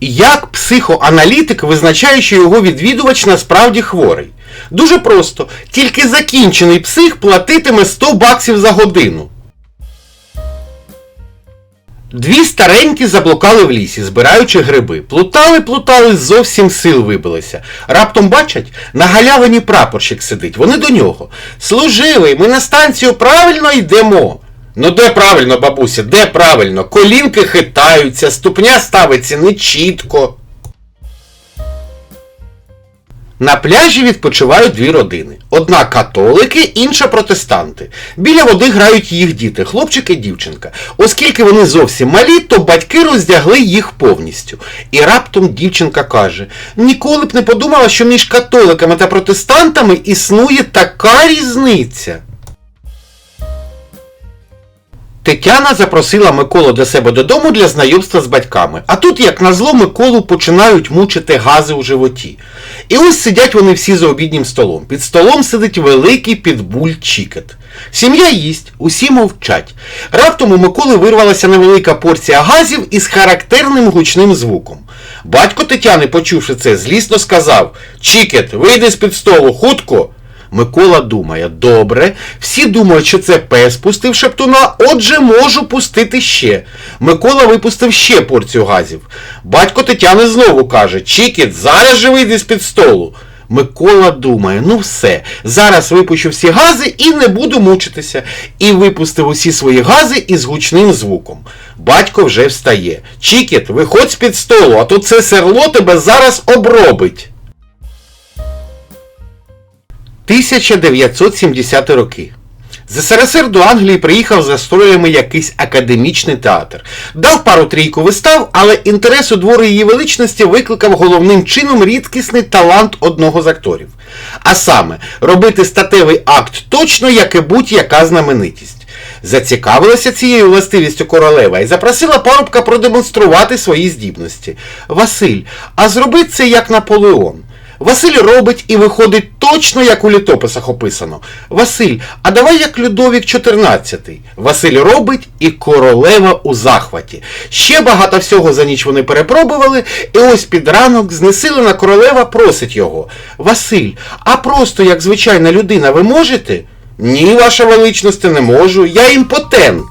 Як психоаналітик визначає, що його відвідувач насправді хворий? Дуже просто. Тільки закінчений псих платитиме 100 баксів за годину. Дві старенькі заблукали в лісі, збираючи гриби. Плутали, плутали, зовсім сил вибилися. Раптом бачать, на галявині прапорщик сидить. Вони до нього. Служивий, ми на станцію правильно йдемо. Ну де правильно, бабуся, де правильно? Колінки хитаються, ступня ставиться нечітко. На пляжі відпочивають дві родини. Одна католики, інша протестанти. Біля води грають їх діти, хлопчик і дівчинка. Оскільки вони зовсім малі, то батьки роздягли їх повністю. І раптом дівчинка каже: Ніколи б не подумала, що між католиками та протестантами існує така різниця. Тетяна запросила Миколу до себе додому для знайомства з батьками. А тут, як назло, Миколу починають мучити гази у животі. І ось сидять вони всі за обіднім столом. Під столом сидить великий підбуль Чікет. Сім'я їсть, усі мовчать. Раптом у Миколи вирвалася невелика порція газів із характерним гучним звуком. Батько Тетяни, почувши це, злісно сказав: Чікет, вийди з-під столу, хутко. Микола думає, добре, всі думають, що це пес пустив шептуна, отже, можу пустити ще. Микола випустив ще порцію газів. Батько Тетяни знову каже, Чікіт, зараз же вийди з-під столу. Микола думає, ну все, зараз випущу всі гази і не буду мучитися. І випустив усі свої гази із гучним звуком. Батько вже встає. Чікіт, виходь з-під столу, а то це серло тебе зараз обробить. 1970 роки. З СРСР до Англії приїхав за строями якийсь академічний театр. Дав пару трійку вистав, але інтерес у двори її величності викликав головним чином рідкісний талант одного з акторів. А саме, робити статевий акт точно, як і будь-яка знаменитість. Зацікавилася цією властивістю королева і запросила парубка продемонструвати свої здібності. Василь, а зроби це як Наполеон. Василь робить і виходить точно, як у літописах описано. Василь, а давай як Людовік XIV. Василь робить і королева у захваті. Ще багато всього за ніч вони перепробували, і ось під ранок знесилена королева просить його. Василь, а просто як звичайна людина ви можете? Ні, ваша величність, не можу, я імпотент.